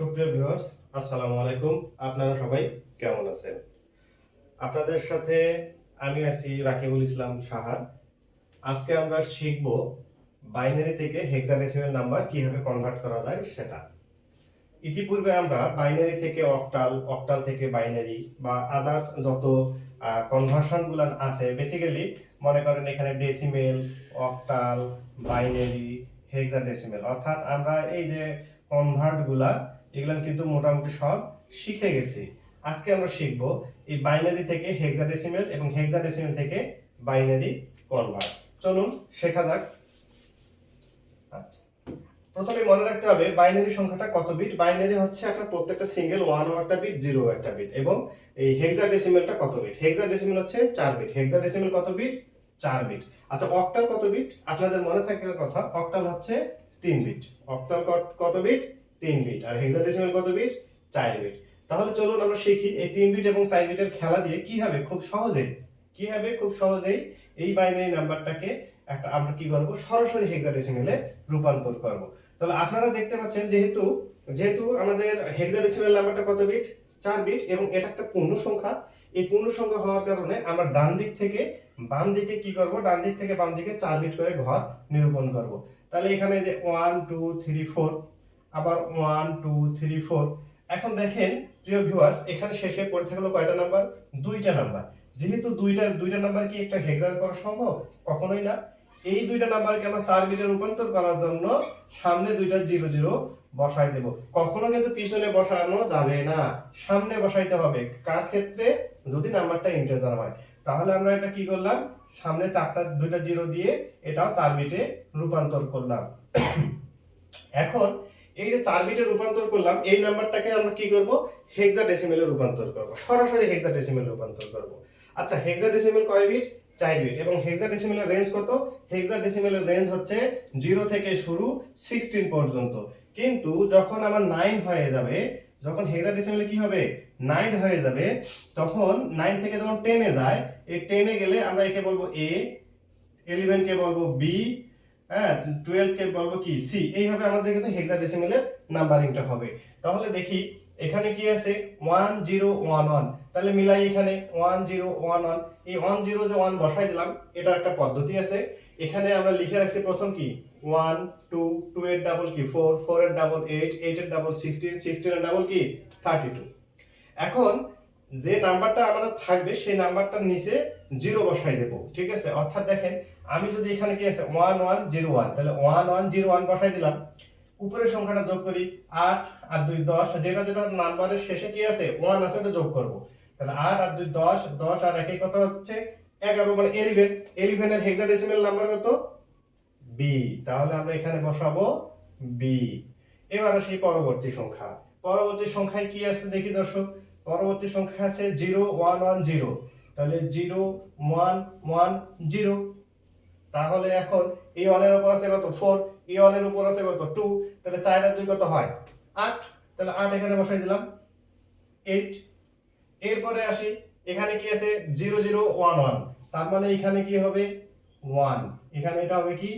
সুপ্রিয় ভিউয়ার্স, আসসালামু আলাইকুম। আপনারা সবাই কেমন আছেন? আপনাদের সাথে আমি আছি রাকিবুল ইসলাম সাহার। আজকে আমরা শিখব বাইনারি থেকে হেক্সাডেসিমাল নাম্বার কীভাবে কনভার্ট করা যায় সেটা। ইতিপূর্বে আমরা বাইনারি থেকে অক্টাল অক্টাল থেকে বাইনারি বা আদার্স যত কনভার্সন গুলান আছে বেসিক্যালি মনে করেন এখানে ডেসিমেল অক্টাল বাইনারি হেক্সাডেসিমেল অর্থাৎ আমরা এই যে কনভার্টগুলা এগুলো কিন্তু মোটামুটি সব শিখে গেছি। আজকে আমরা শিখব এই বাইনারি থেকে হেক্সাডেসিমেল এবং হেক্সাডেসিমেল থেকে বাইনারি কনভার্ট চলুন শেখা যাক। আচ্ছা। প্রথমে মনে রাখতে হবে বাইনারি সংখ্যাটা কত বিট বাইনারি হচ্ছে আপনার প্রত্যেকটা সিঙ্গেল ওয়ান একটা বিট জিরো একটা বিট এবং এই হেক্সাডেসিমেলটা কত বিট হেক্সাডেসিমেল হচ্ছে চার বিট হেক্সাডেসিমেল কত বিট চার বিট আচ্ছা অক্টাল কত বিট আপনাদের মনে থাকার কথা অক্টাল হচ্ছে তিন বিট অক্টাল কত বিট তিন বিট আর হেক্সাডেসিমেল কত বিট চার বিট তাহলে চলুন আমরা শিখি এই তিন বিট এবং চার বিটের খেলা দিয়ে কি হবে? খুব সহজে কি হবে? খুব সহজেই এই বাইনারি নাম্বারটাকে একটা আমরা কি করব? সরাসরি হেক্সাডেসিমেলে রূপান্তর করব। তাহলে আপনারা দেখতে পাচ্ছেন যেহেতু যেহেতু আমাদের হেক্সাডেসিমেল নাম্বারটা কত বিট চার বিট এবং এটা একটা পূর্ণ সংখ্যা। এই পূর্ণ সংখ্যা হওয়ার কারণে আমরা ডান দিক থেকে বাম দিকে কি করব? ডান দিক থেকে বাম দিকে চার বিট করে ঘর নিরূপণ করব। তাহলে এখানে যে ওয়ান টু থ্রি ফোর আবার ওয়ান টু থ্রি ফোর এখন দেখেন, প্রিয় ভিউয়ার্স এখানে শেষে পড়ে থাকল কয়টা নাম্বার দুইটা নাম্বার যেহেতু দুইটা দুইটা নাম্বার কি একটা হেক্সার করা সম্ভব? কখনোই না। এই দুইটা নাম্বারকে আমরা চার বিটে রূপান্তর করার জন্য সামনে দুইটা জিরো জিরো বসাই দেব। কখনো কিন্তু পিছনে বসানো যাবে না। সামনে বসাইতে হবে। কার ক্ষেত্রে? যদি নাম্বারটা ইন্টেজার হয়। তাহলে আমরা এটা কি করলাম? সামনে চারটা, দুইটা জিরো দিয়ে এটাও চার বিটে রূপান্তর করলাম। এখন এই যে চার বিটে রূপান্তর করলাম, এই নাম্বারটাকে আমরা কি করব? হেক্সা ডেসিমেলে রূপান্তর করব। সরাসরি হেক্সা ডেসিমেলে রূপান্তর করব। আচ্ছা হেক্সা ডেসিমেল কয় বিট? চার বিট। এবং হেক্সা ডেসিমেলের রেঞ্জ কত? হেক্সা ডেসিমেলের রেঞ্জ হচ্ছে জিরো থেকে শুরু সিক্সটিন পর্যন্ত। কিন্তু যখন আমার নাইন হয়ে যাবে, যখন হেক্সা ডেসিমেলে কি হবে? নাইন হয়ে যাবে, তখন নাইন থেকে যখন টেনে যায়, এই টেনে গেলে আমরা একে বলব এ ইলেভেন কে বলব বি হ্যাঁ টুয়েলভ কে বলব কি? সি এইভাবে আমাদের কিন্তু হেক্সাডেসিমেলের নাম্বারিংটা হবে। তাহলে দেখি, এখানে কি আছে? ওয়ান জিরো ওয়ান ওয়ান তাহলে মিলাই এখানে ওয়ান জিরো ওয়ান ওয়ান এই ওয়ান জিরো যে ওয়ান বসাই দিলাম, এটা একটা পদ্ধতি আছে। এখানে আমরা লিখে রাখছি প্রথম কি? ওয়ান টু টু এর ডাবল কি? ফোর ফোর এর ডাবল এইট এইট এর ডাবল সিক্সটিন সিক্সটিন এর ডাবল কি? থার্টি টু এখন যে নাম্বারটা আমাদের থাকবে, সেই নাম্বারটার নিচে জিরো বসাই দেবো, ঠিক আছে? অর্থাৎ দেখেন আমি যদি এখানে কি আছে ওয়ান ওয়ান জিরো ওয়ান তাহলে ওয়ান ওয়ান জিরো ওয়ান বসাই দিলাম। উপরের সংখ্যাটা যোগ করি, আট আর দুই দশ, যেটা যেটা নাম্বারের শেষে কি আছে ওয়ান আছে, ওটা যোগ করব। তাহলে আট আর দুই দশ দশ আর একই কথা হচ্ছে? এগারো মানে এলিভেন এলিভেনের হেক্সাডেসিমেল নাম্বার কত? বি তাহলে আমরা এখানে বসাবো বি এবার আসি পরবর্তী সংখ্যা। পরবর্তী সংখ্যায় কি আছে দেখি দর্শক? পরবর্তী সংখ্যা আছে জিরো ওয়ান ওয়ান জিরো তাহলে জিরো ওয়ান ওয়ান জিরো তাহলে এখন এই ওয়ানের উপর আছে কত? ফোর এই ওয়ানের উপর আছে কত? টু তাহলে চার আর দুই কত হয়? আট। তাহলে আট এখানে বসাই দিলাম। এইট এরপরে আসি, এখানে কি আছে? জিরো জিরো ওয়ান ওয়ান তার মানে এখানে কি হবে? ওয়ান এখানে এটা হবে কি?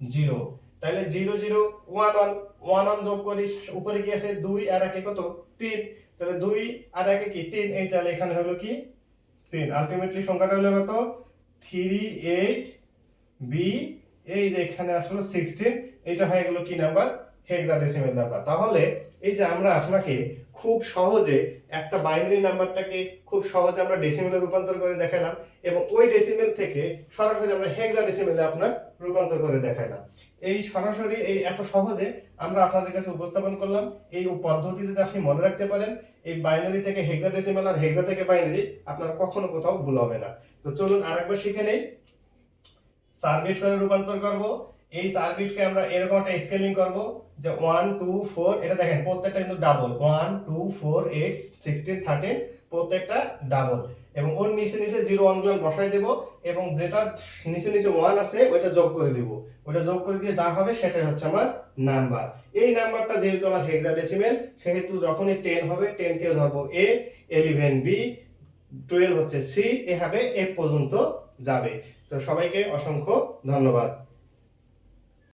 জিরো তাহলে zero zero one one one one যোগ করি, উপরে কি আছে? দুই আর একে কত? তিন। তাহলে দুই আর একে কি? তিন। এই তাহলে এখানে হলো কি? তিন। আলটিমেটলি সংখ্যাটা হলো কত? থ্রি এইট বি এই যে এখানে আসলে সিক্সটিন এটা হয়ে গেল কি নাম্বার হেক্সাডেসিমেল নাম্বার তাহলে এই যে আমরা আপনাকে খুব সহজে একটা বাইনারি নাম্বারটাকে খুব সহজে আমরা ডেসিমেলে রূপান্তর করে দেখালাম এবং ওই ডেসিমেল থেকে সরাসরি আমরা হেক্সাডেসিমেলে আপনার রূপান্তর করে দেখালাম। এই সরাসরি এই এত সহজে আমরা আপনাদের কাছে উপস্থাপন করলাম। এই পদ্ধতি যদি আপনি মনে রাখতে পারেন, এই বাইনারি থেকে হেক্সাডেসিমেল আর হেক্সা থেকে বাইনারি আপনার কখনো কোথাও ভুল হবে না। তো চলুন আরেকবার শিখে নেই। চার বিট করে রূপান্তর করব। এই চার বিটকে আমরা এরকম একটা স্কেলিং করব যে ওয়ান টু ফোর এটা দেখেন, প্রত্যেকটা কিন্তু double one two four eight sixteen thirteen প্রত্যেকটা ডাবল এবং ওর নিচে নিচে জিরো ওয়ানগুলো বসাই দেব এবং যেটা নিচে নিচে ওয়ান আছে, ওইটা যোগ করে দিব। ওইটা যোগ করে দিয়ে যা হবে সেটাই হচ্ছে আমার নাম্বার এই নাম্বারটা যেহেতু আমার হেক্সাডেসিমেল সেহেতু যখনই টেন হবে টেন কে ধরবো এ ইলেভেন বি টুয়েলভ হচ্ছে সি এভাবে এ পর্যন্ত যাবে। তো সবাইকে অসংখ্য ধন্যবাদ।